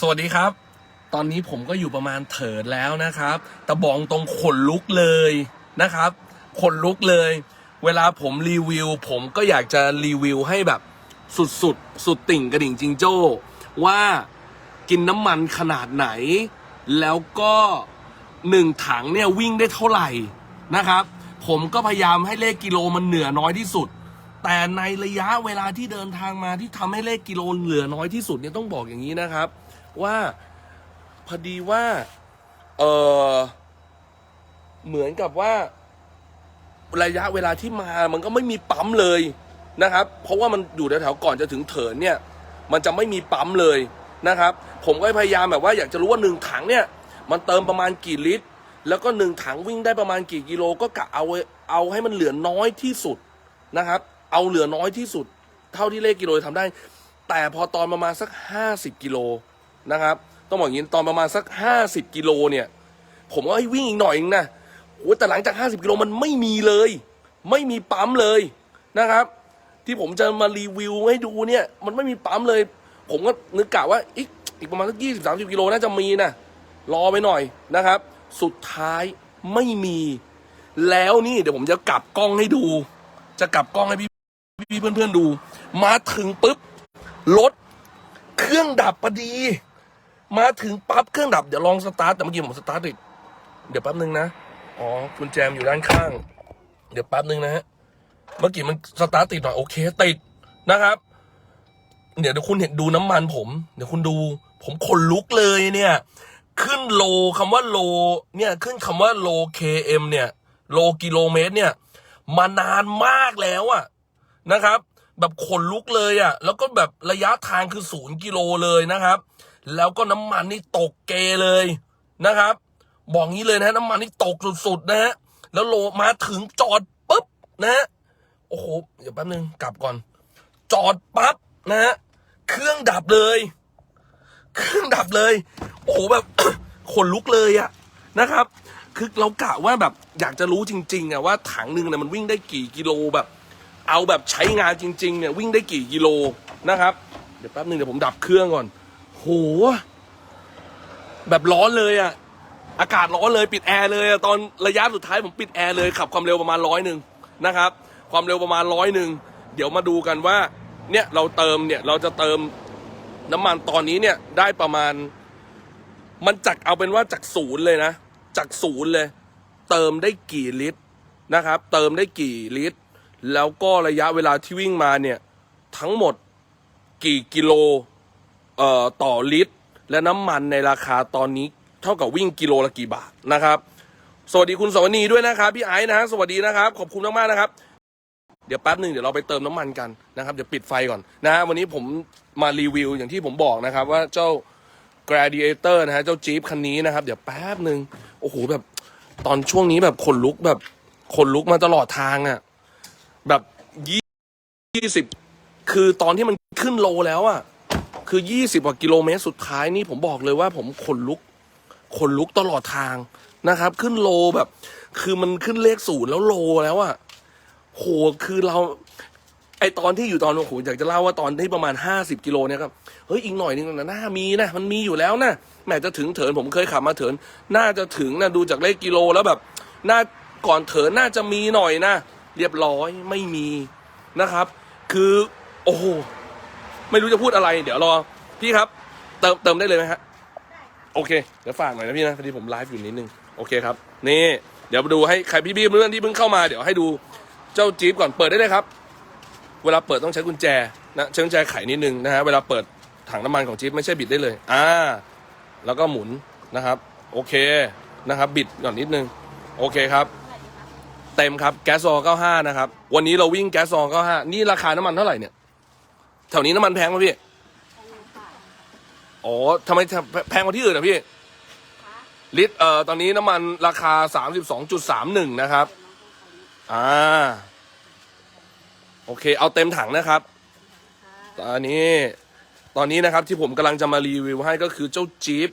สวัสดีครับ ตอนนี้ผมก็อยู่ประมาณเถิดแล้วนะครับแต่บอกตรงขนลุกเลยนะครับ ขนลุกเลย เวลาผมรีวิว ผมก็อยากจะรีวิวให้แบบสุดสุดสุดติ่งกระดิ่งจิงโจ้ ว่ากินน้ำมันขนาดไหน แล้วก็หนึ่งถังเนี่ยวิ่งได้เท่าไหร่นะครับ ผมก็พยายามให้เลขกิโลมันเหนือน้อยที่สุด แต่ในระยะเวลาที่เดินทางมาที่ทำให้เลขกิโลเหลือน้อยที่สุดเนี่ยต้องบอกอย่างนี้นะครับ ว่าพอดีว่า เออเหมือนกับว่า ระยะเวลาที่มามันก็ไม่มีปั๊มเลยนะครับ เพราะว่ามันอยู่แถวๆก่อนจะถึงเถินเนี่ย มันจะไม่มีปั๊มเลยนะครับ ผมก็พยายามแบบว่าอยากจะรู้ว่าหนึ่งถังเนี่ย มันเติมประมาณกี่ลิตร แล้วก็หนึ่งถังวิ่งได้ประมาณกี่กิโลก็กะเอาเอาให้มันเหลือน้อยที่สุดนะครับ เอาเหลือน้อยที่สุด เท่าที่เลขกิโลจะทำได้ แต่พอตอนประมาณสักห้าสิบกิโล นะครับ ต้องบอกอย่างนี้ตอนประมาณสักห้าสิบกิโลเนี่ย ผมก็ให้วิ่งอีกหน่อยเองนะโอ้แต่หลังจาก 50 กิโลมันไม่มีเลย ไม่มีปั๊มเลยนะครับ ที่ผมจะมารีวิวให้ดูเนี่ย มันไม่มีปั๊มเลย ผมก็นึกกะว่าอีกอีกประมาณสักยี่สิบสามสิบกิโลน่าจะมีนะรอไปหน่อยนะครับ สุดท้ายไม่มี แล้วนี่เดี๋ยวผมจะกลับกล้องให้ดู จะกลับกล้องให้พี่พี่เพื่อนๆดู มาถึงปุ๊บรถเครื่องดับพอดี มาถึงปั๊บเครื่องดับเดี๋ยวลองสตาร์ทแต่เมื่อกี้ผมสตาร์ทติดเดี๋ยวแป๊บนึงนะอ๋อกุญแจมอยู่ด้านข้าง เดี๋ยวแป๊บนึงนะฮะเมื่อกี้มันสตาร์ทติดหน่อยโอเคติดนะครับเดี๋ยวเดี๋ยวคุณเห็นดูน้ำมันผม เดี๋ยวคุณดู ผมขนลุกเลยเนี่ย ขึ้นโลคำว่าโล เนี่ยขึ้นคำว่าโล km เนี่ย โลกิโลเมตรเนี่ย มานานมากแล้วอะนะครับ แบบขนลุกเลยอะแล้วก็แบบระยะทางคือศูนย์กิโลเลยนะครับ แล้วก็น้ำมันนี่ตกเกเลยนะครับ บอกงี้เลยนะน้ำมันนี่ตกสุดๆนะฮะแล้วโลมาถึงจอดปุ๊บนะฮะโอ้โหเดี๋ยวแป๊บนึงกลับก่อน จอดปั๊บนะฮะเครื่องดับเลย เครื่องดับเลย โอ้โหแบบขนลุกเลยอะนะครับ คือเรากะว่าแบบอยากจะรู้จริงๆอะว่าถังหนึ่งเนี่ยมันวิ่งได้กี่กิโลแบบ เอาแบบใช้งานจริงๆเนี่ยวิ่งได้กี่กิโลนะครับ เดี๋ยวแป๊บนึงเดี๋ยวผมดับเครื่องก่อน โห แบบร้อนเลยอะอากาศร้อนเลยปิดแอร์เลยอะตอนระยะสุดท้ายผมปิดแอร์เลยขับความเร็วประมาณร้อยหนึ่งนะครับ ความเร็วประมาณร้อยหนึ่งเดี๋ยวมาดูกันว่า เนี่ยเราเติมเนี่ยเราจะเติมน้ำมันตอนนี้เนี่ยได้ประมาณ มันจากเอาเป็นว่าจากศูนย์เลยนะจากศูนย์เลย เติมได้กี่ลิตรนะครับ เติมได้กี่ลิตร แล้วก็ระยะเวลาที่วิ่งมาเนี่ย ทั้งหมดกี่กิโล เอ่อต่อลิตร และน้ำมันในราคาตอนนี้เท่ากับวิ่งกิโลละกี่บาทนะครับ สวัสดีคุณสวนีด้วยนะครับพี่ไอซ์นะฮะสวัสดีนะครับ ขอบคุณมากๆนะครับ เดี๋ยวแป๊บหนึ่งเดี๋ยวเราไปเติมน้ำมันกันนะครับเดี๋ยวปิดไฟก่อนนะฮะวันนี้ผมมารีวิวอย่างที่ผมบอกนะครับ ว่าเจ้า Gladiator นะฮะเจ้าจี๊ปคันนี้นะครับ เดี๋ยวแป๊บหนึ่งโอ้โหแบบตอนช่วงนี้แบบขนลุกแบบขนลุกมาตลอดทางอะ่ะแบบยี่สิบคือตอนที่มันขึ้นโลแล้วอะ่ะ คือยี่สิบกว่ากิโลเมตรสุดท้ายนี่ผมบอกเลยว่าผมขนลุกขนลุกตลอดทางนะครับ ขึ้นโลแบบ คือมันขึ้นเลขศูนย์แล้วโลแล้วอะ่ะโหคือเรา ไอตอนที่อยู่ตอนโอ้โหอยากจะเล่าว่าตอนที่ประมาณห้าสิบกิโลเนี่ยครับเฮ้ยอีกหน่อยนึงนะน่ามีนะมันมีอยู่แล้วนะแหมจะถึงเถินผมเคยขับมาเถิน น่าจะถึงนะดูจากเลขกิโลแล้วแบบน่าก่อนเถินน่าจะมีหน่อยนะเรียบร้อยไม่มีนะครับ คือ โอ้โห ไม่รู้จะพูดอะไร เดี๋ยวรอ พี่ครับ เติมเติมได้เลยไหมฮะโอเค เดี๋ยวฝากหน่อยนะพี่นะพอดีผมไลฟ์อยู่นิดนึง โอเคครับ นี่ เดี๋ยวมาดูให้ใครพี่ๆเพื่อนที่เพิ่งเข้ามา เดี๋ยวให้ดูเจ้าจี๊ปก่อน เปิดได้เลยครับ เวลาเปิดต้องใช้กุญแจนะใช้กุญแจไขนิดนึงนะฮะ เวลาเปิดถังน้ำมันของจี๊ปไม่ใช่บิดได้เลย อ่า แล้วก็หมุนนะครับ โอเค นะครับ บิดก่อนนิดนึง โอเคครับ เต็มครับ แก๊สซอ95 นะครับ วันนี้เราวิ่งแก๊สซอ95 นี่ราคาน้ำมันเท่าไหร่เนี่ย แถวนี้น้ำมันแพงไหมพี่อ๋อทำไมแพงกว่าที่อื่นอะพี่ ลิตรเอ่อตอนนี้น้ำมันราคา32.31นะครับ อ่า โอเค เอาเต็มถังนะครับตอนนี้ตอนนี้นะครับที่ผมกำลังจะมารีวิวให้ก็คือเจ้าจี๊ป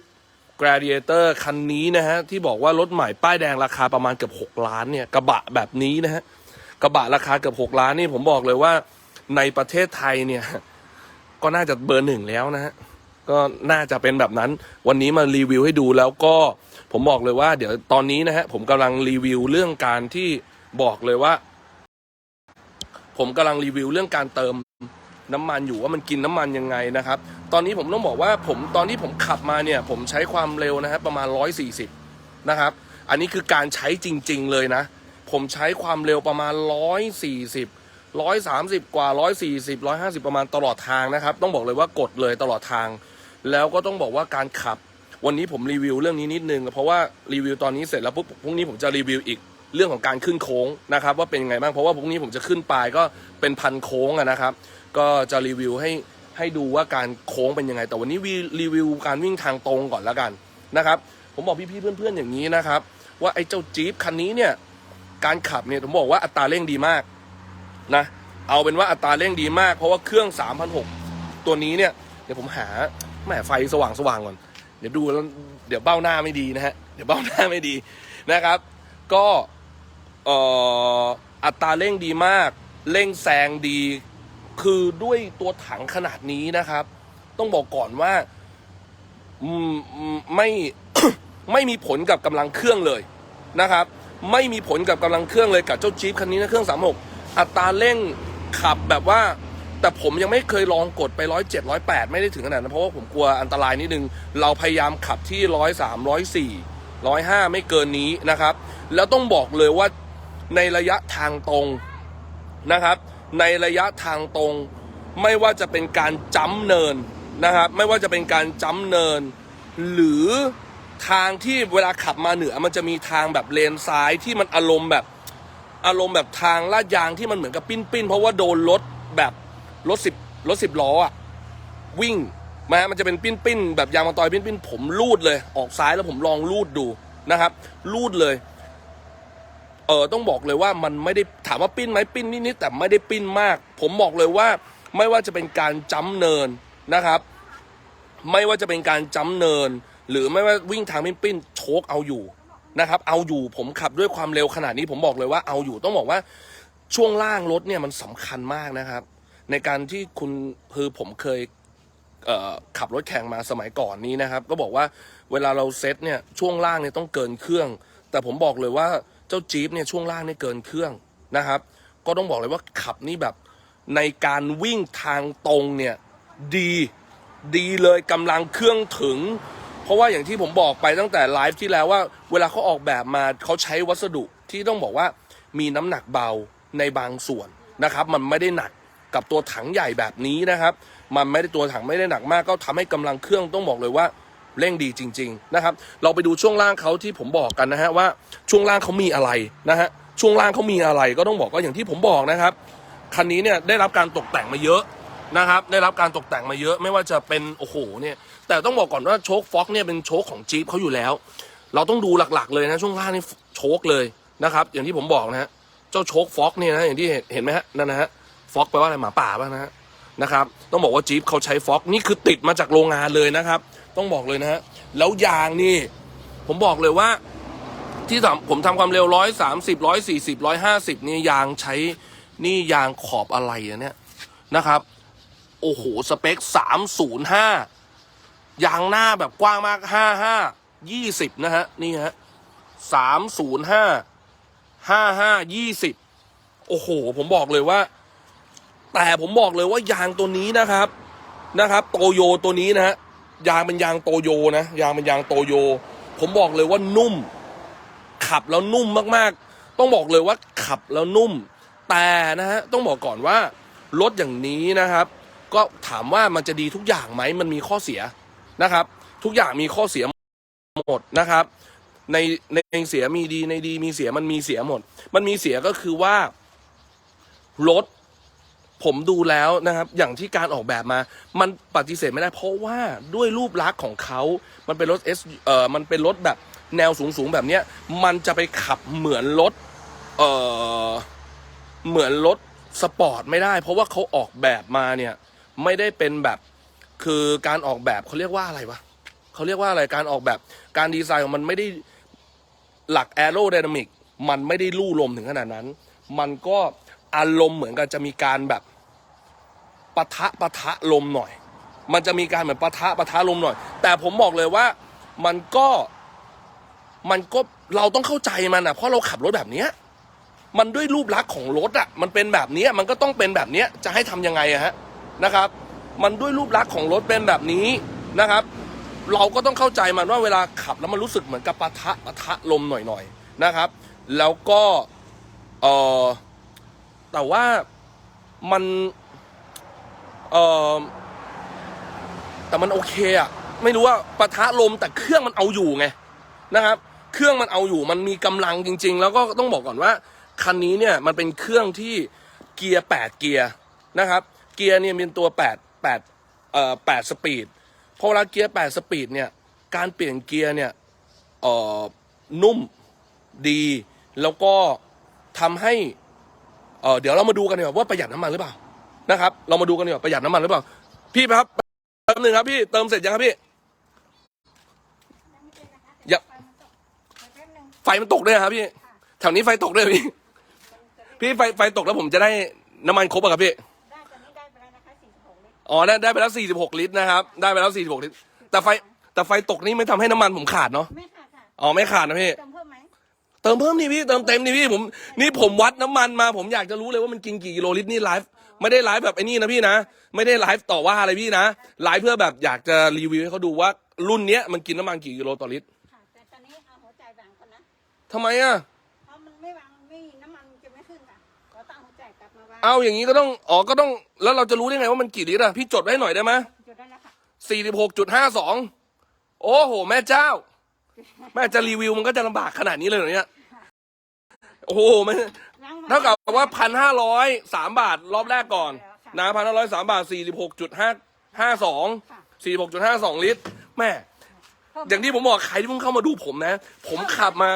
Gladiator คันนี้นะฮะ ที่บอกว่ารถใหม่ป้ายแดงราคาประมาณเกือบ 6 ล้านเนี่ย กระบะแบบนี้นะฮะ กระบะราคาเกือบ 6 ล้านนี่ผมบอกเลยว่า ในประเทศไทยเนี่ย ก็น่าจะเบอร์หนึ่งแล้วนะฮะก็น่าจะเป็นแบบนั้น วันนี้มารีวิวให้ดูแล้วก็ผมบอกเลยว่า เดี๋ยวตอนนี้นะฮะผมกำลังรีวิวเรื่องการที่บอกเลยว่า ผมกำลังรีวิวเรื่องการเติมน้ำมันอยู่ว่ามันกินน้ำมันยังไงนะครับ ตอนนี้ผมต้องบอกว่าผมตอนที่ผมขับมาเนี่ย ผมใช้ความเร็วนะฮะประมาณ 140 นะครับ อันนี้คือการใช้จริง ๆ เลยนะ ผมใช้ความเร็วประมาณ 140 130กว่า140 150ประมาณตลอดทางนะครับ ต้องบอกเลยว่ากดเลยตลอดทาง แล้วก็ต้องบอกว่าการขับ วันนี้ผมรีวิวเรื่องนี้นิดนึง เพราะว่ารีวิวตอนนี้เสร็จแล้วปุ๊บพรุ่งนี้ผมจะรีวิวอีกเรื่องของการขึ้นโค้งนะครับว่าเป็นยังไงบ้างเพราะว่าพรุ่งนี้ผมจะขึ้นปลายก็เป็นพันโค้งนะครับ ก็จะรีวิวให้ให้ดูว่าการโค้งเป็นยังไง แต่วันนี้วีรีวิวการวิ่งทางตรงก่อนแล้วกันนะครับ ผมบอกพี่ๆเพื่อนๆอย่างนี้นะครับ ว่าไอ้เจ้าจี๊ปคันนี้เนี่ยการขับเนี่ยผมบอกว่าอัตราเร่งดีมาก นะเอาเป็นว่าอัตราเร่งดีมาก เพราะว่าเครื่อง3,006ตัวนี้เนี่ย เดี๋ยวผมหาแหมไฟสว่างสว่างก่อน เดี๋ยวดูแล้วเดี๋ยวเบ้าหน้าไม่ดีนะฮะ เดี๋ยวเบ้าหน้าไม่ดีนะครับ ก็เอ่ออัตราเร่งดีมาก เร่งแซงดี คือด้วยตัวถังขนาดนี้นะครับ ต้องบอกก่อนว่าไม่ไม่มีผลกับกำลังเครื่องเลยนะครับ ไม่มีผลกับกำลังเครื่องเลยกับเจ้าจี๊ปคันนี้นะเครื่อง 36 อัตราเร่งขับแบบว่า แต่ผมยังไม่เคยลองกดไปร้อยเจ็ดร้อยแปดไม่ได้ถึงขนาดนั้นเพราะว่าผมกลัวอันตรายนิดนึง เราพยายามขับที่ร้อยสามร้อยสี่ร้อยห้าไม่เกินนี้นะครับ แล้วต้องบอกเลยว่าในระยะทางตรงนะครับ ในระยะทางตรง ไม่ว่าจะเป็นการจ้ำเนินนะครับ ไม่ว่าจะเป็นการจ้ำเนิน หรือทางที่เวลาขับมาเหนือมันจะมีทางแบบเลนซ้ายที่มันอารมณ์แบบ อารมณ์แบบทางลาดยางที่มันเหมือนกับปิ้นปิ้นๆเพราะว่าโดนรถแบบรถสิบรถสิบล้ออะวิ่งมามันจะเป็นปิ้นปิ้นๆแบบยางมะตอยปิ้นปิ้นๆผมลูดเลย ออกซ้ายแล้วผมลองลูดดูนะครับ ลูดเลยเออต้องบอกเลยว่ามันไม่ได้ถามว่าปิ้นไหมปิ้นนิดๆแต่ไม่ได้ปิ้นมาก ผมบอกเลยว่าไม่ว่าจะเป็นการจ้ำเนินนะครับ ไม่ว่าจะเป็นการจ้ำเนิน หรือไม่ว่าวิ่งทางปิ้นปิ้นๆโชกเอาอยู่ นะครับ เอาอยู่ผมขับด้วยความเร็วขนาดนี้ผมบอกเลยว่าเอาอยู่ต้องบอกว่าช่วงล่างรถเนี่ยมันสำคัญมากนะครับ ในการที่คุณคือผมเคยเขับรถแข่งมาสมัยก่อนนี้นะครับ ก็บอกว่าเวลาเราเซตเนี่ยช่วงล่างเนี่ยต้องเกินเครื่อง แต่ผมบอกเลยว่าเจ้าจี๊ปเนี่ยช่วงล่างเนี่ยเกินเครื่องนะครับ ก็ต้องบอกเลยว่าขับนี่แบบในการวิ่งทางตรงเนี่ยดีดีเลยกำลังเครื่องถึง เพราะว่าอย่างที่ผมบอกไปตั้งแต่ไลฟ์ที่แล้วว่า เวลาเขาออกแบบมาเขาใช้วัสดุที่ต้องบอกว่ามีน้ำหนักเบาในบางส่วนนะครับ มันไม่ได้หนักกับตัวถังใหญ่แบบนี้นะครับ มันไม่ได้ตัวถังไม่ได้หนักมาก ก็ทำให้กำลังเครื่องต้องบอกเลยว่าเร่งดีจริง ๆนะครับ เราไปดูช่วงล่างเขาที่ผมบอกกันนะฮะว่าช่วงล่างเขามีอะไรนะฮะช่วงล่างเขามีอะไรก็ต้องบอกว่าอย่างที่ผมบอกนะครับ คันนี้เนี่ยได้รับการตกแต่งมาเยอะนะครับ ได้รับการตกแต่งมาเยอะไม่ว่าจะเป็นโอ้โหเนี่ย แต่ต้องบอกก่อนว่าโชคฟ็อกเนี่ยเป็นโชคของจี๊ปเขาอยู่แล้ว เราต้องดูหลักๆ เลยนะช่วงล่างนี่โชคเลยนะครับ อย่างที่ผมบอกนะฮะเจ้าโชคฟ็อกเนี่ยนะอย่างที่เห็นเห็นไหมฮะนั่นนะฮะฟ็อกแปลว่าอะไรหมาป่าป่ะนะฮะนะครับต้องบอกว่าจี๊ปเขาใช้ฟ็อกนี่คือติดมาจากโรงงานเลยนะครับ ต้องบอกเลยนะฮะแล้วยางนี่ผมบอกเลยว่าที่ผมทำความเร็วร้อยสามสิบร้อยสี่สิบร้อยห้าสิบนี่ยางใช้นี่ยางขอบอะไรอะเนี่ยนะครับ โอ้โห สเปคสามศูนย์ห้า ยางหน้าแบบกว้างมากห้าห้ายี่สิบนะฮะ นี่ฮะสามศูนย์ห้าห้าห้ายี่สิบโอ้โห ผมบอกเลยว่า แต่ผมบอกเลยว่ายางตัวนี้นะครับนะครับ โตโยตัวนี้นะฮะยางเป็นยางโตโยนะยางเป็นยางโตโย ผมบอกเลยว่านุ่ม ขับแล้วนุ่มมากๆ ต้องบอกเลยว่าขับแล้วนุ่ม แต่นะฮะต้องบอกก่อนว่ารถอย่างนี้นะครับ ก็ถามว่ามันจะดีทุกอย่างไหมมันมีข้อเสีย นะครับ ทุกอย่างมีข้อเสียหมดนะครับ ในในเสียมีดีในดีมีเสียมันมีเสียหมด มันมีเสียก็คือว่ารถผมดูแล้วนะครับ อย่างที่การออกแบบมา มันปฏิเสธไม่ได้ เพราะว่าด้วยรูปลักษณ์ของเขา มันเป็นรถ S เอ่อมันเป็นรถแบบแนวสูงๆแบบเนี้ย มันจะไปขับเหมือนรถเอ่อเหมือนรถสปอร์ตไม่ได้ เพราะว่าเขาออกแบบมาเนี่ย ไม่ได้เป็นแบบ คือการออกแบบเขาเรียกว่าอะไรวะเขาเรียกว่าอะไรการออกแบบการดีไซน์ของมันไม่ได้หลักแอโร d y นามิกมันไม่ได้ลู่ลมถึงขนาดนั้น มันก็อารมณ์เหมือนกับจะมีการแบบปะทะปะทะลมหน่อย มันจะมีการเหมือนปะทะปะทะลมหน่อย แต่ผมบอกเลยว่ามันก็มันก็เราต้องเข้าใจมันอะเพราะเราขับรถแบบเนี้ยมันด้วยรูปลักษณ์ของรถอะมันเป็นแบบเนี้ยมันก็ต้องเป็นแบบเนี้ยจะให้ทำยังไงอะฮะนะครับ มันด้วยรูปลักษณ์ของรถเป็นแบบนี้นะครับ เราก็ต้องเข้าใจมันว่าเวลาขับแล้วมันรู้สึกเหมือนกับปะทะปะทะลมหน่อยๆนะครับ แล้วก็เออแต่ว่ามันเออแต่มันโอเคอะไม่รู้ว่าปะทะลมแต่เครื่องมันเอาอยู่ไงนะครับ เครื่องมันเอาอยู่มันมีกำลังจริง ๆ แล้วก็ต้องบอกก่อนว่าคันนี้เนี่ยมันเป็นเครื่องที่เกียร์แปดเกียร์นะครับ เกียร์เนี่ยเป็นตัวแปดแปดเอ่อแปดสปีดพอเวลาเกียร์แปดสปีดเนี่ยการเปลี่ยนเกียร์เนี่ยเอ่อนุ่มดีแล้วก็ทำให้เออเดี๋ยวเรามาดูกันดีกว่าว่าประหยัดน้ำมันหรือเปล่านะครับ เรามาดูกันดีกว่าประหยัดน้ำมันหรือเปล่า พี่ครับแป๊บนึงครับพี่เติมเสร็จยังครับพี่อย่าไฟมันตกด้วยเหรอครับพี่แถวนี้ไฟตกด้วยเหรอพี่ พี่ไฟไฟตกแล้วผมจะได้น้ำมันครบอะครับพี่ อ๋อได้ได้ไปแล้ว 46 ลิตรนะครับ ได้ไปแล้ว 46 ลิตร แต่ไฟแต่ไฟตกนี่ไม่ทำให้น้ำมันผมขาดเนาะ ไม่ค่ะค่ะอ๋อไม่ขาดนะพี่ เติมเพิ่มไหมเติมเพิ่มนี่พี่เติมเต็มนี่พี่ผมนี่ผมวัดน้ำมันมาผมอยากจะรู้เลยว่ามันกินกี่กิโลลิตรนี่ไลฟ์ไม่ได้ไลฟ์แบบไอ้นี่นะพี่นะ ไม่ได้ไลฟ์ต่อว่าอะไรพี่นะไลฟ์เพื่อแบบอยากจะรีวิวให้เขาดูว่ารุ่นเนี้ยมันกินน้ำมันกี่กิโลต่อลิตรค่ะแต่ตอนนี้เอาหัวใจแบ่งคนนะทำไมอะเพราะ เอาอย่างนี้ก็ต้องอ๋อก็ต้องแล้วเราจะรู้ได้ไงว่ามันกี่ลิตรอะพี่จดไว้ให้หน่อยได้ไหมจดได้แล้วค่ะสี่สิบหกจุดห้าสองโอ้โห แม่เจ้า แม่จะรีวิวมันก็จะลำบากขนาดนี้เลยเหรอเนี่ยโอ้โหม่ล้างมเท่ากับว่าพันห้าร้อยสามบาทรอบแรกก่อนนะพันห้าร้อยสามบาทสี่สิบหกจุดห้าห้าสองสี่หกจุดห้าสองลิตรแม่ เพิ่มอย่างที่ผมบอกใครที่เพิ่งเข้ามาดูผมนะ ผมขับมา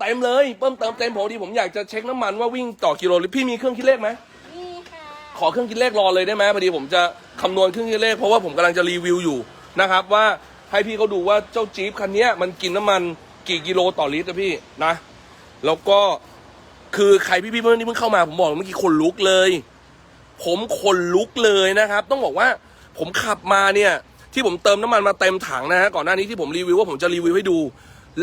เพิ่มนะเต็มเลยเพิ่มเติมเต็มพอดีผมอยากจะเช็คน้ำมันว่าวิ่งต่อกิโลลิตรพี่มีเครื่องคิดเลขไหมนี่ค่ะขอเครื่องคิดเลขรอเลยได้ไหมพอดีผมจะคำนวณเครื่องคิดเลขเพราะว่าผมกำลังจะรีวิวอยู่นะครับว่าให้พี่เขาดูว่าเจ้าจี๊ปคันเนี้ยมันกินน้ำมันกี่กิโลต่อลิตรนะพี่นะ แล้วก็คือใครพี่พี่ๆเพื่อนที่เพิ่งเข้ามาผมบอกเมื่อกี้คนลุกเลย ผมคนลุกเลยนะครับ ต้องบอกว่าผมขับมาเนี่ยที่ผมเติมน้ำมันมาเต็มถังนะฮะก่อนหน้านี้ที่ผมรีวิวว่าผมจะรีวิวให้ดู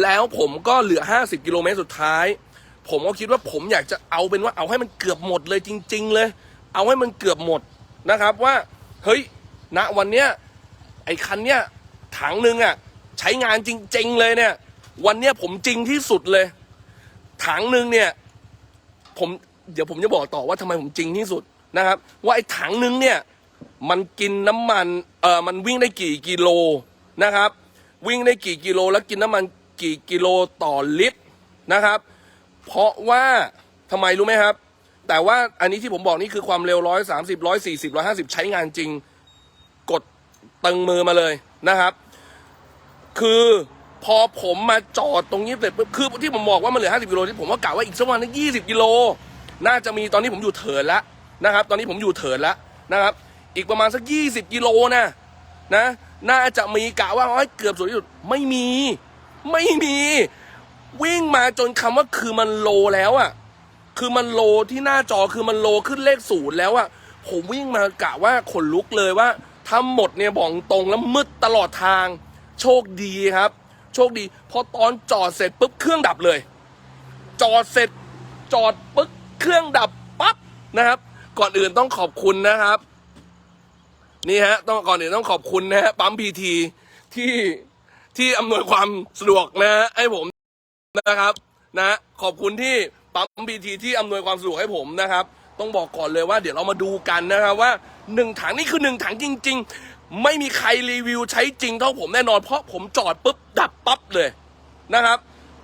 แล้วผมก็เหลือ 50 กิโลเมตรสุดท้าย ผมก็คิดว่าผมอยากจะเอาเป็นว่าเอาให้มันเกือบหมดเลยจริง ๆ เลย เอาให้มันเกือบหมดนะครับว่าเฮ้ยณวันเนี้ยไอ้คันเนี้ยถังหนึ่งอะใช้งานจริง ๆ เลยเนี่ย วันเนี้ยผมจริงที่สุดเลย ถังหนึ่งเนี่ยผมเดี๋ยวผมจะบอกต่อว่าทำไมผมจริงที่สุดนะครับ ว่าไอ้ถังหนึ่งเนี่ยมันกินน้ำมันเออมันวิ่งได้กี่กิโลนะครับ วิ่งได้กี่กิโลแล้วกินน้ำมัน กี่กิโลต่อลิตรนะครับ เพราะว่าทำไมรู้ไหมครับ แต่ว่าอันนี้ที่ผมบอกนี่คือความเร็วร้อยสามสิบร้อยสี่สิบร้อยห้าสิบใช้งานจริง กดตึงมือมาเลยนะครับ คือพอผมมาจอดตรงนี้เสร็จปุ๊บคือที่ผมบอกว่ามันเหลือ 50กิโลที่ผมก็กะว่าอีกสักวันนึง20กิโล น่าจะมีตอนนี้ผมอยู่เถินแล้วนะครับ ตอนนี้ผมอยู่เถินแล้วนะครับ อีกประมาณสัก 20 กิโลนะนะ น่าจะมีกะว่าเฮ้ยเกือบสุดที่สุดไม่มี ไม่มี วิ่งมาจนคำว่าคือมันโลแล้วอะคือมันโลที่หน้าจอคือมันโลขึ้นเลขศูนย์แล้วอะผมวิ่งมากะว่าขนลุกเลยว่าทั้งหมดเนี่ยบอกตรงแล้วมืดตลอดทาง โชคดีครับ โชคดีพอตอนจอดเสร็จปุ๊บเครื่องดับเลย จอดเสร็จจอดปึ๊บเครื่องดับปั๊บนะครับ ก่อนอื่นต้องขอบคุณนะครับนี่ฮะต้องก่อนอื่นต้องขอบคุณนะฮะปั๊มพีทีที่ ที่อำนวยความสะดวกนะฮะให้ผมนะครับนะขอบคุณที่ปั๊มพีทีที่อำนวยความสะดวกให้ผมนะครับ ต้องบอกก่อนเลยว่าเดี๋ยวเรามาดูกันนะครับว่าหนึ่งถังนี่คือหนึ่งถังจริง ๆ ไม่มีใครรีวิวใช้จริงเท่าผมแน่นอนเพราะผมจอดปุ๊บดับปั๊บเลยนะครับ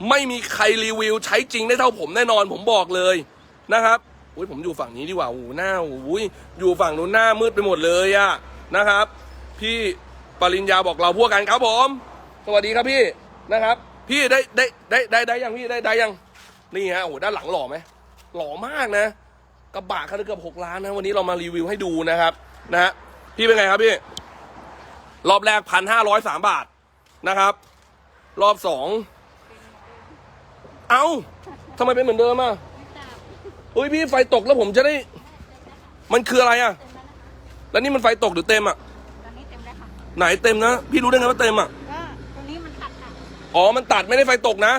ไม่มีใครรีวิวใช้จริงได้เท่าผมแน่นอนผมบอกเลยนะครับอุ้ยผมอยู่ฝั่งนี้ดีกว่าโอ้หหน้าอุ้ยอยู่ฝั่งนู้นหน้ามืดไปหมดเลยอะนะครับ พี่ปริญญาบอกเราพวกกันครับผม สวัสดีครับพี่นะครับ พี่ได้ได้ได้ได้ได้ยังพี่ได้ได้ยังนี่ฮะโอ้โหด้านหลังหล่อไหมหล่อมากนะกระบะคันละเกือบหกล้านนะวันนี้เรามารีวิวให้ดูนะครับนะฮะพี่เป็นไงครับพี่รอบแรกพันห้าร้อยสามบาทนะครับ รอบสองเอ้าทำไมเป็นเหมือนเดิมอะไม่ทราบเฮ้ยพี่ไฟตกแล้วผมจะได้ มันคืออะไรอะเต็มแล้วนะแล้วนี่มันไฟตกหรือเต็มอะ ตอนนี้ไหนเต็มนะ พี่รู้ได้ไงว่าเต็มอะ ก็ตัวนี้มันตัดค่ะ อ๋อ มันตัดไม่ได้ไฟตกนะ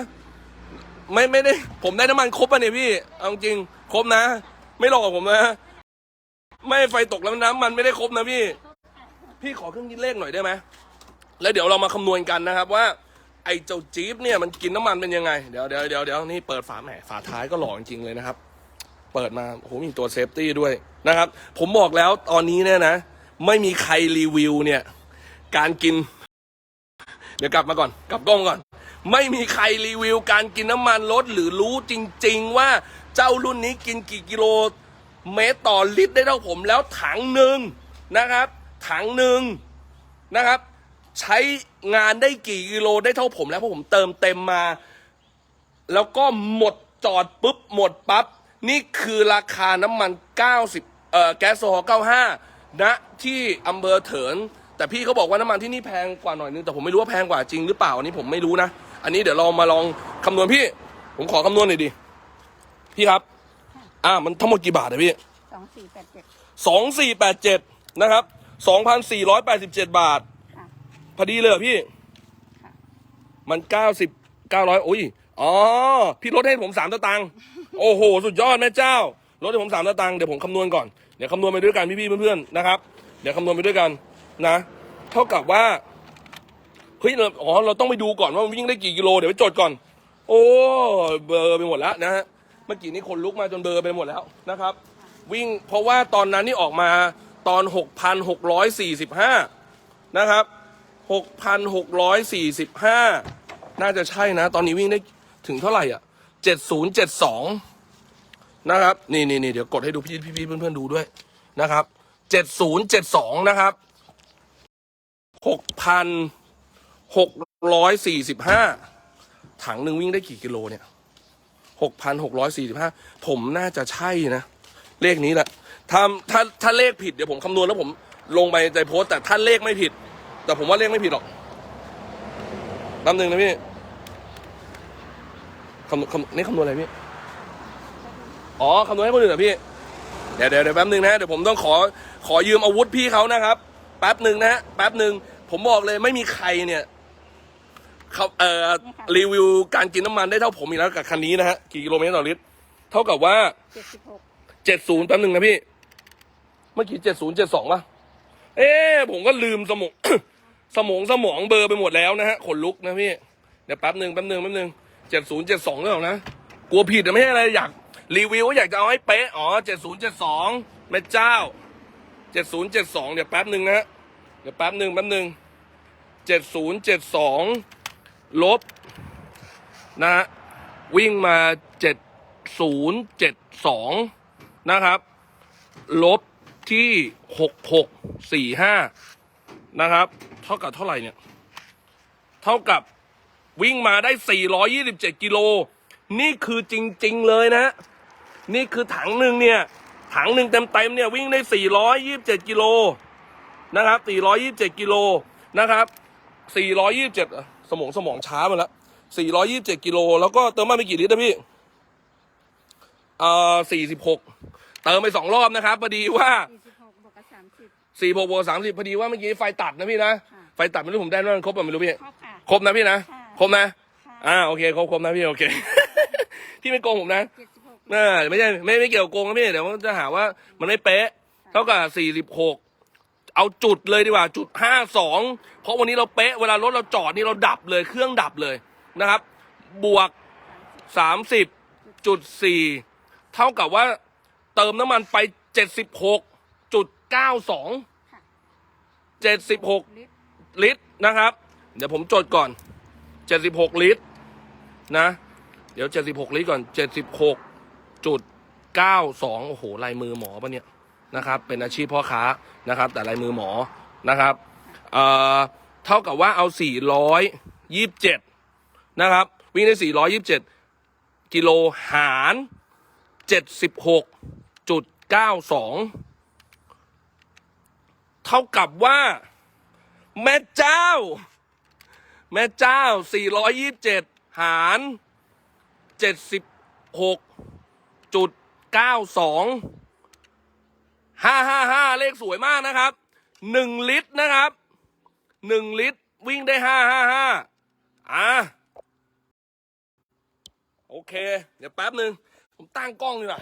ไม่ไม่ได้ ผมได้น้ำมันครบป่ะเนี่ยพี่ เอาจริง ครบนะ ไม่หลอกผมนะ ไม่ไฟตกแล้วน้ำมันไม่ได้ครบนะพี่ พี่ขอเครื่องคิดเลขหน่อยได้ไหม แล้วเดี๋ยวเรามาคำนวณกันนะครับว่า ไอ้เจ้าจี๊ปเนี่ยมันกินน้ำมันเป็นยังไง เดี๋ยวเดี๋ยวเดี๋ยวเดี๋ยวนี่เปิดฝาแหมฝาท้ายก็หล่อจริงเลยนะครับ เปิดมาโอ้โหมีตัวเซฟตี้ด้วยนะครับ ผมบอกแล้วตอนนี้เนี่ยนะ ไม่มีใครรีวิวเนี่ย การกิน เดี๋ยวกลับมาก่อน กลับกล้องก่อน ไม่มีใครรีวิวการกินน้ำมันรถหรือรู้จริง ๆ ว่าเจ้ารุ่นนี้กินกี่กิโลเมตรต่อลิตรได้เท่าผมแล้วถังหนึ่งนะครับ ถังหนึ่งนะครับ ใช้งานได้กี่กิโลได้เท่าผมแล้วเพราะผมเติมเต็มมา แล้วก็หมดจอดปุ๊บหมดปั๊บนี่คือราคาน้ำมัน 90เอ่อแก๊สโซฮอล์95ณที่อำเภอเถิน แต่พี่เขาบอกว่าน้ำมันที่นี่แพงกว่าหน่อยนึงแต่ผมไม่รู้ว่าแพงกว่าจริงหรือเปล่าอันนี้ผมไม่รู้นะ อันนี้เดี๋ยวเรามาลองคำนวณพี่ ผมขอคำนวณหน่อยดิพี่ครับ อ่ามันทั้งหมดกี่บาทอะพี่สองสี่แปดเจ็ดสองสี่แปดเจ็ดนะครับสองพันสี่ร้อยแปดสิบเจ็ดบาท ค่ะพอดีเลยเหรอพี่ ค่ะมันเก้าสิบเก้าร้อยโอ้ยอ๋อ พี่ลดให้ผมสามตะตังค์ โอ้โห สุดยอดแม่เจ้า ลดให้ผมสามตะตังค์ เดี๋ยวผมคำนวณก่อน เดี๋ยวคำนวณไปด้วยกันพี่ๆเพื่อนๆนะครับ เดี๋ยวคำนวณไปด้วยกัน นะเท่ากับว่าเฮ้ยเราอ๋อเราต้องไปดูก่อนว่ามันวิ่งได้กี่กิโลเดี๋ยวไปจดก่อน โอ้เบอร์ไปหมดแล้วนะฮะเมื่อกี้นี้คนลุกมาจนเบอร์ไปหมดแล้วนะครับ วิ่งเพราะว่าตอนนั้นนี่ออกมาตอน 6,645 นะครับ 6,645 น่าจะใช่นะ ตอนนี้วิ่งได้ถึงเท่าไหร่อะ 7072 นะครับ นี่นี่นี่เดี๋ยวกดให้ดูพี่พี่พี่เพื่อนๆดูด้วยนะครับ 7072 นะครับ 6,645ถังหนึ่งวิ่งได้กี่กิโลเนี่ย6,645ผมน่าจะใช่นะ เลขนี้แหละถ้าถ้าถ้าเลขผิดเดี๋ยวผมคำนวณแล้วผมลงไปในโพสต์แต่ถ้าเลขไม่ผิด แต่ผมว่าเลขไม่ผิดหรอกแป๊บนึงนะพี่คำนวณคำนี่คำนวณอะไรพี่ อ๋อคำนวณให้คนอื่นเหรอพี่ เดี๋ยวเดี๋ยวแป๊บหนึ่งนะ เดี๋ยวผมต้องขอขอยืมอาวุธพี่เขานะครับ แป๊บหนึ่งนะแป๊บหนึ่ง ผมบอกเลยไม่มีใครเนี่ยเขาเอ่อรีวิวการกินน้ำมันได้เท่าผมอีกแล้วกับคันนี้นะฮะกี่กิโลเมตรต่อลิตร เท่ากับว่าเจ็ดสิบหกเจ็ดศูนย์แป๊บหนึ่งนะพี่ เมื่อกี้เจ็ดศูนย์เจ็ดสองป่ะ เอ๊ะผมก็ลืมสมอง สมองสมองเบลอร์ไปหมดแล้วนะฮะขนลุกนะพี่ เดี๋ยวแป๊บหนึ่งแป๊บหนึ่งแป๊บหนึ่งเจ็ดศูนย์เจ็ดสองหรือเปล่านะกลัวผิดแต่ไม่ใช่อะไรอยากรีวิวว่าอยากจะเอาให้เป๊ะอ๋อเจ็ดศูนย์เจ็ดสองแม่เจ้าเจ็ดศูนย์เจ็ดสองเดี๋ยวแป๊บหนึ่งนะฮะเดี๋ยวแป๊บหนึ่งแป๊บหนึ่ง เจ็ดศูนย์เจ็ดสองลบนะฮะวิ่งมาเจ็ดศูนย์เจ็ดสองนะครับ ลบที่หกหกสี่ห้านะครับ เท่ากับเท่าไหร่เนี่ย เท่ากับวิ่งมาได้ 427 กิโล นี่คือจริง ๆ เลยนะ นี่คือถังหนึ่งเนี่ย ถังหนึ่งเต็มๆเนี่ย วิ่งได้ 427 กิโลนะครับ 427 กิโลนะครับ 427อะสมองสมองช้ามาแล้ว427กิโลแล้วก็เติมมาไปกี่ลิตรนะพี่เอ่อ46 เติมไปสองรอบนะครับพอดีว่าสี่สิบหกบวกกับสามสิบสี่บวกบวกสามสิบพอดีว่าเมื่อกี้ไฟตัดนะพี่นะ ค่ะไฟตัดไม่รู้ผมได้นั่นครบป่ะไม่รู้พี่ ครบค่ะ ครบนะพี่นะ ค่ะ ครบนะ ค่ะอ่าโอเคครบครบนะพี่โอเคพี่ไม่โกงผมนะเจ็ดสิบหกน่าไม่ใช่ไม่ไม่เกี่ยวกับโกงนะพี่เดี๋ยวมันจะหาว่ามันไม่เป๊ะ เท่ากับสี่สิบหก เอาจุดเลยดีกว่าจุดห้าสองเพราะวันนี้เราเป๊ะเวลารถเราจอดนี่เราดับเลยเครื่องดับเลยนะครับ บวกสามสิบจุดสี่เท่ากับว่าเติมน้ำมันไปเจ็ดสิบหกจุดเก้าสองเจ็ดสิบหกลิตรนะครับ เดี๋ยวผมจดก่อน76ลิตรนะ เดี๋ยว76ลิตรก่อน76จุด92โอ้โหลายมือหมอปะเนี่ย นะครับ เป็นอาชีพพ่อค้านะครับ แต่ลายมือหมอนะครับเอ่อเท่ากับว่าเอา 427 นะครับ วิ่งได้ 427 กิโลหาร 76.92 เท่ากับว่า แม่เจ้า แม่เจ้า 427 หาร 76.92 76จุด92 555เลขสวยมากนะครับ1ลิตรนะครับหนึ่งลิตร วิ่งได้ห้าห้าห้าอะโอเค เดี๋ยวแป๊บหนึ่งผมตั้งกล้องดีกว่า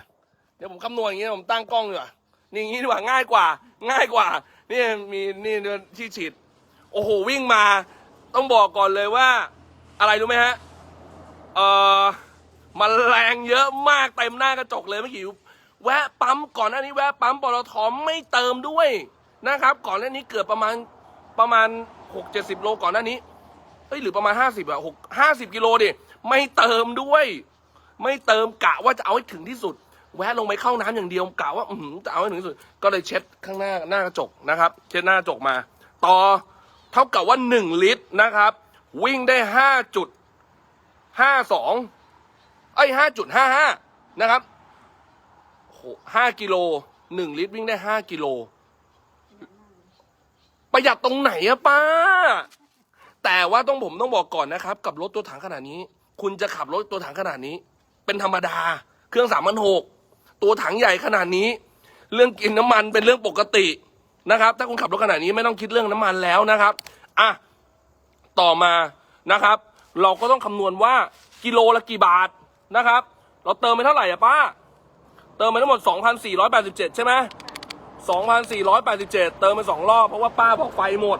เดี๋ยวผมคำนวณอย่างงี้ผมตั้งกล้องดีกว่านี่อย่างงี้ดีกว่าง่ายกว่า ง่ายกว่า นี่มีนี่ที่ฉีดโอ้โหวิ่งมา ต้องบอกก่อนเลยว่า อะไรรู้ไหมฮะเอ่อมันแรงเยอะมากเต็มหน้ากระจกเลยเมื่อกี้ แวะปั๊มก่อนหน้านี้แวะปั๊มปตทไม่เติมด้วยนะครับ ก่อนหน้านี้เกือบประมาณประมาณหกเจ็ดสิบโลก่อนหน้านี้เอ้ยหรือประมาณห้าสิบอะหกห้าสิบกิโลดิไม่เติมด้วย ไม่เติมกะว่าจะเอาให้ถึงที่สุด แวะลงไปเข้าน้ำอย่างเดียวกะว่าอืจะเอาให้ถึงที่สุด ก็เลยเช็ดข้างหน้าหน้ากระจกนะครับ เช็ดหน้ากระจกมา ต่อเท่ากับว่าหนึ่งลิตรนะครับ วิ่งได้ห้าจุดห้าสองไอ้ห้าจุดห้าห้านะครับ ห้ากิโลหนึ่งลิตรวิ่งได้ห้ากิโล ประหยัดตรงไหนอะป้า แต่ว่าต้องผมต้องบอกก่อนนะครับ กับรถตัวถังขนาดนี้ คุณจะขับรถตัวถังขนาดนี้ เป็นธรรมดา เครื่องสามพันหกตัวถังใหญ่ขนาดนี้ เรื่องกินน้ำมันเป็นเรื่องปกตินะครับ ถ้าคุณขับรถขนาดนี้ไม่ต้องคิดเรื่องน้ำมันแล้วนะครับอะต่อมานะครับ เราก็ต้องคำนวณว่ากิโลละกี่บาทนะครับ เราเติมไปเท่าไหร่อะป้า เติมไปทั้งหมด 2,487 ใช่ไหม2,487 เติมไปสองรอบเพราะว่าป้าบอกไฟหมด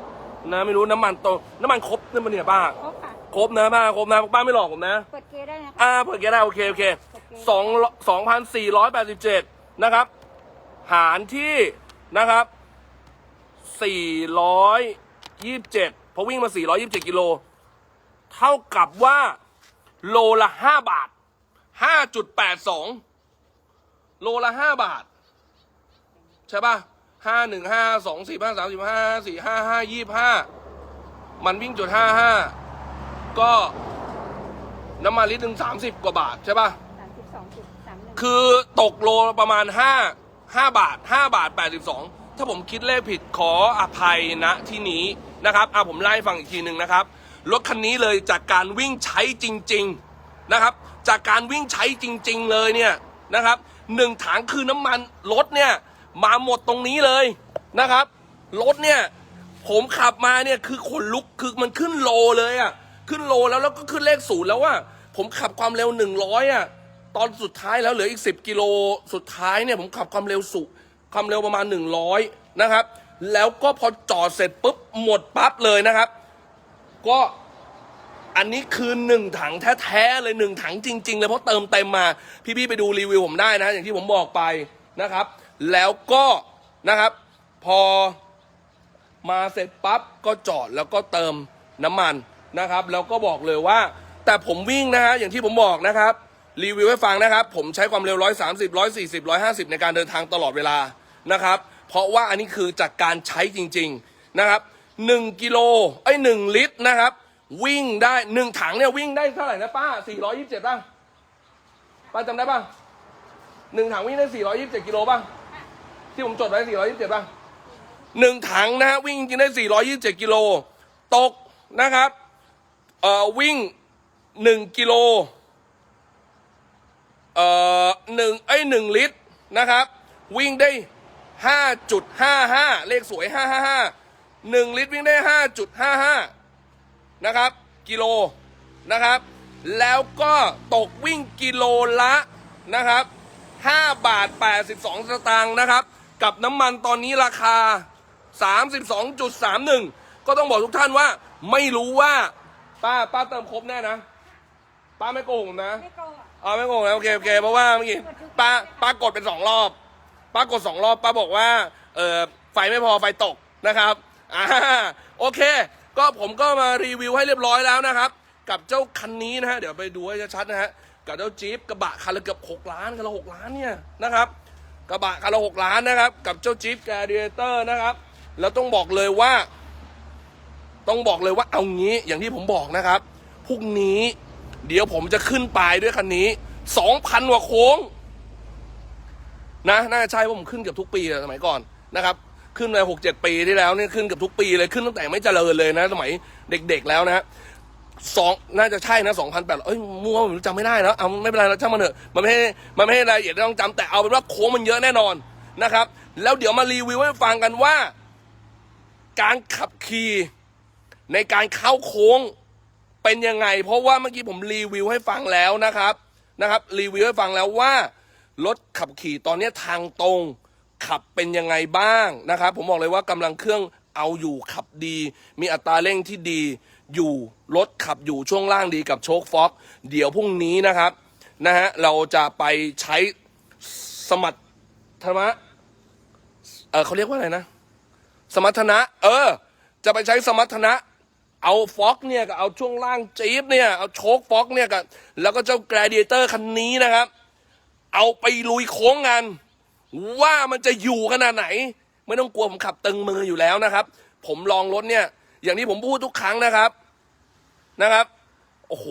นะไม่รู้น้ำมันตน้ำมันครบนี่มันเนี่ยป้า ครบค่ะครบนะป้าครบนะป้าไม่หลอกผมนะ เปิดเกย์ได้นะคะ อ่าเผื่อแกได้โอเคโอเคสองสองพันสี่ร้อยแปดสิบเจ็ดนะครับ หารที่นะครับสี่ร้อยยี่สิบเจ็ดพอวิ่งมาสี่ร้อยยี่สิบเจ็ดกิโล เท่ากับว่า โลละห้าบาทห้าจุดแปดสอง โลละห้าบาท ใช่ป่ะห้าหนึ่งห้าสองสี่ห้าสามสิบห้าสี่ห้าห้ายี่ห้ามันวิ่งจุดห้าห้าก็น้ำมันลิตรหนึ่งสามสิบกว่าบาทใช่ป่ะสามสิบสองจุดสามหนึ่งคือตกโลละประมาณห้าห้าบาทห้าบาทแปดสิบสองถ้าผมคิดเลขผิดขออภัยณที่นี้นะครับอะผมไล่าให้ฟังอีกทีหนึ่งนะครับ รถคันนี้เลยจากการวิ่งใช้จริง ๆนะครับ จากการวิ่งใช้จริง ๆ เลยเนี่ยนะครับ หนึ่งถังคือน้ำมันรถเนี่ย มาหมดตรงนี้เลยนะครับรถเนี่ย ผมขับมาเนี่ยคือขนลุกคือมันขึ้นโลเลยอะ่ะขึ้นโลแล้วแล้วก็ขึ้นเลขศูนย์แล้วว่าผมขับความเร็วหนึ่งร้อยอะตอนสุดท้ายแล้วเหลืออีกสิบกิโลสุดท้ายเนี่ยผมขับความเร็วสุความเร็วประมาณหนึ่งร้อยนะครับ แล้วก็พอจอดเสร็จปุ๊บหมดปั๊บเลยนะครับ ก็ อันนี้คือหนึ่งถังแท้ๆเลยหนึ่งถังจริง ๆ เลยเพราะเติมเต็มมา พี่ๆไปดูรีวิวผมได้นะ อย่างที่ผมบอกไปนะครับ แล้วก็นะครับ พอมาเสร็จปั๊บก็จอดแล้วก็เติมน้ำมันนะครับ แล้วก็บอกเลยว่า แต่ผมวิ่งนะฮะอย่างที่ผมบอกนะครับ รีวิวให้ฟังนะครับ ผมใช้ความเร็ว 130 140 150 ในการเดินทางตลอดเวลานะครับ เพราะว่าอันนี้คือจากการใช้จริง ๆนะครับ1กิโลไอ้1ลิตรนะครับ วิ่งได้หนึ่งถังเนี่ยวิ่งได้เท่าไหร่นะป้าสี่ร้อยยี่สิบเจ็ดป่ะป้าจำได้ป่ะหนึ่งถังวิ่งได้สี่ร้อยยี่สิบเจ็ดกิโลป่ะที่ผมจดไว้สี่ร้อยยี่สิบเจ็ดป่ะหนึ่งถังนะฮะวิ่งกินได้สี่ร้อยยี่สิบเจ็ดกิโลตกนะครับเอ่อวิ่งหนึ่งกิโลเอ่อหนึ่งไอ้หนึ่งลิตรนะครับ วิ่งได้ห้าจุดห้าห้าเลขสวยห้าห้าห้าหนึ่งลิตรวิ่งได้ห้าจุดห้าห้า นะครับ กิโลนะครับ แล้วก็ตกวิ่งกิโลละนะครับ5บาท 82 สตางค์นะครับ กับน้ำมันตอนนี้ราคา 32.31 ก็ต้องบอกทุกท่านว่าไม่รู้ว่าป้าป้าเติมครบแน่นะ ป้าไม่โกงผมนะไม่โกงอะอ๋อไม่โกงนะโอเคโอเคเพราะว่าเมื่อกี้ป้าป้ากดเป็นสองรอบ ป้ากดสองรอบ ป้าบอกว่าเออไฟไม่พอไฟตกนะครับอ่าโอเค ก็ผมก็มารีวิวให้เรียบร้อยแล้วนะครับ กับเจ้าคันนี้นะฮะเดี๋ยวไปดูให้ชัดๆนะฮะกับเจ้าจี๊ปกระบะคันละเกือบหกล้านคันละหกล้านเนี่ยนะครับกระบะคันละหกล้านนะครับ กับเจ้าจี๊ปแกเดียเตอร์นะครับ แล้วต้องบอกเลยว่า ต้องบอกเลยว่าเอางี้อย่างที่ผมบอกนะครับพรุ่งนี้ เดี๋ยวผมจะขึ้นปลายด้วยคันนี้สองพันกว่าโค้งนะน่าใช่เพราผมขึ้นเกือบทุกปีสมัยก่อนนะครับ ขึ้นมาหกเจ็ดปีที่แล้วเนี่ยขึ้นกือบทุกปีเลยขึ้นตั้งแต่ไม่เจริญเลยนะ สมัยเด็กๆแล้วนะฮะสองน่าจะใช่นะสองพันแปดเอ้ยมั่วผมจำไม่ได้แล้วเอาไม่เป็นไรแล้วช่างมันเถอะมันไม่ให้มันไม่ให้รายละเอียดต้องจำแต่เอาเป็นว่าโค้งมันเยอะแน่นอนนะครับ แล้วเดี๋ยวมารีวิวให้ฟังกันว่า การขับขี่ในการเข้าโค้งเป็นยังไง เพราะว่าเมื่อกี้ผมรีวิวให้ฟังแล้วนะครับนะครับ รีวิวให้ฟังแล้วว่ารถขับขี่ตอนนี้ทางตรง ขับเป็นยังไงบ้างนะครับ ผมบอกเลยว่ากำลังเครื่องเอาอยู่ขับดี มีอัตราเร่งที่ดี อยู่รถขับอยู่ช่วงล่างดีกับโชคฟ็อกเดี๋ยวพรุ่งนี้นะครับนะฮะเราจะไปใช้สมรรถนะเออเขาเรียกว่าอะไรนะ สมรรถนะ เออ จะไปใช้สมรรถนะเอาฟ็อกเนี่ยกับเอาช่วงล่างจี๊ปเนี่ยเอาโชคฟ็อกเนี่ยกับแล้วก็เจ้าแกรเดียเตอร์คันนี้นะครับ เอาไปลุยโค้งกัน ว่ามันจะอยู่ขนาดไหน ไม่ต้องกลัวผมขับตึงมืออยู่แล้วนะครับ ผมลองรถเนี่ย อย่างที่ผมพูดทุกครั้งนะครับนะครับโอ้โห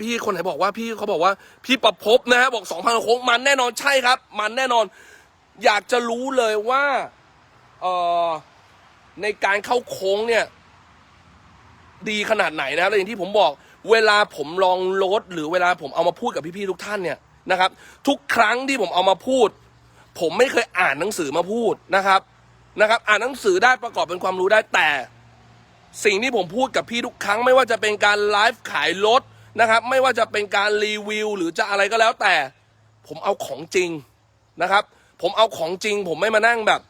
พี่คนไหนบอกว่าพี่เขาบอกว่า พี่ประพบนะฮะบอกสองพันโค้งมันแน่นอนใช่ครับ มันแน่นอน อยากจะรู้เลยว่าเอ่อในการเข้าโค้งเนี่ย ดีขนาดไหนนะครับแล้วอย่างที่ผมบอก เวลาผมลองรถหรือเวลาผมเอามาพูดกับพี่ๆทุกท่านเนี่ยนะครับ ทุกครั้งที่ผมเอามาพูด ผมไม่เคยอ่านหนังสือมาพูดนะครับนะครับ อ่านหนังสือได้ประกอบเป็นความรู้ได้แต่ สิ่งที่ผมพูดกับพี่ทุกครั้ง ไม่ว่าจะเป็นการไลฟ์ขายรถนะครับ ไม่ว่าจะเป็นการรีวิว หรือจะอะไรก็แล้วแต่ ผมเอาของจริงนะครับ ผมเอาของจริง ผมไม่มานั่งแบบ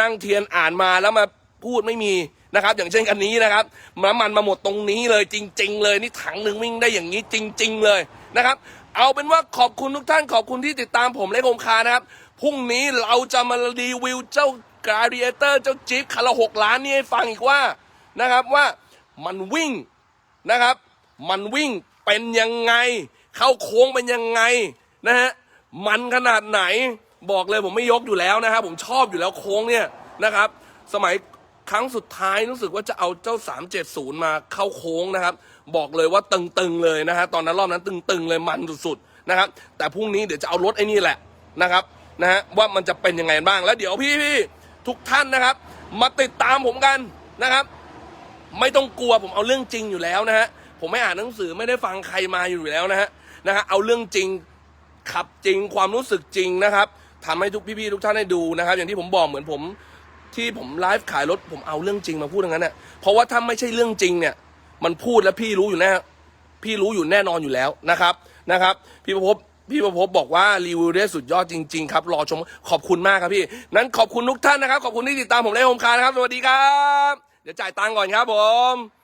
นั่งเทียนอ่านมาแล้วมาพูดไม่มีนะครับ อย่างเช่นอันนี้นะครับน้ำมันมาหมดตรงนี้เลยจริง ๆ เลยนี่ถังหนึ่งวิ่งได้อย่างนี้จริง ๆ เลยนะครับ เอาเป็นว่าขอบคุณทุกท่านขอบคุณที่ติดตามผมเล็กโอมคานะครับ พรุ่งนี้เราจะมารีวิวเจ้ากราเดีเตอร์เจ้าจี๊ปคันละหกล้านนี่ให้ฟังอีกว่านะครับว่ามันวิ่งนะครับ มันวิ่งเป็นยังไง เข้าโค้งเป็นยังไงนะฮะมันขนาดไหนบอกเลยผมไม่ยกอยู่แล้วนะครับ ผมชอบอยู่แล้วโค้งเนี่ยนะครับ สมัยครั้งสุดท้ายรู้สึกว่าจะเอาเจ้า 370 มาเข้าโค้งนะครับ บอกเลยว่าตึงๆเลยนะฮะตอนนั้นรอบนั้นตึงๆเลยมันสุดๆนะครับ แต่พรุ่งนี้เดี๋ยวจะเอารถไอ้นี่แหละนะครับ นะฮะว่ามันจะเป็นยังไงบ้างแล้วเดี๋ยวพี่ๆทุกท่านนะครับ มาติดตามผมกันนะครับ ไม่ต้องกลัวผมเอาเรื่องจริงอยู่แล้วนะฮะผมไม่อ่านหนังสือไม่ได้ฟังใครมาอยู่แล้วนะฮะนะฮะเอาเรื่องจริงขับจริงความรู้สึกจริงนะครับทำให้ทุกพี่ๆทุกท่านได้ดูนะครับ อย่างที่ผมบอกเหมือนผม ที่ผมไลฟ์ขายรถผมเอาเรื่องจริงมาพูดอย่างนั้นเนี่ยเพราะว่าถ้าไม่ใช่เรื่องจริงเนี่ย มันพูดแล้วพี่รู้อยู่แน่พี่รู้อยู่แน่นอนอยู่แล้วนะครับนะครับ พี่ประพบ พี่ประพบบอกว่ารีวิวได้สุดยอดจริง ๆ ครับ รอชมขอบคุณมากครับพี่ นั้นขอบคุณทุกท่านนะครับ ขอบคุณที่ติดตามผมในโฮมคาร์นะครับ สวัสดีครับ เดี๋ยวจ่ายตังค์ก่อนครับผม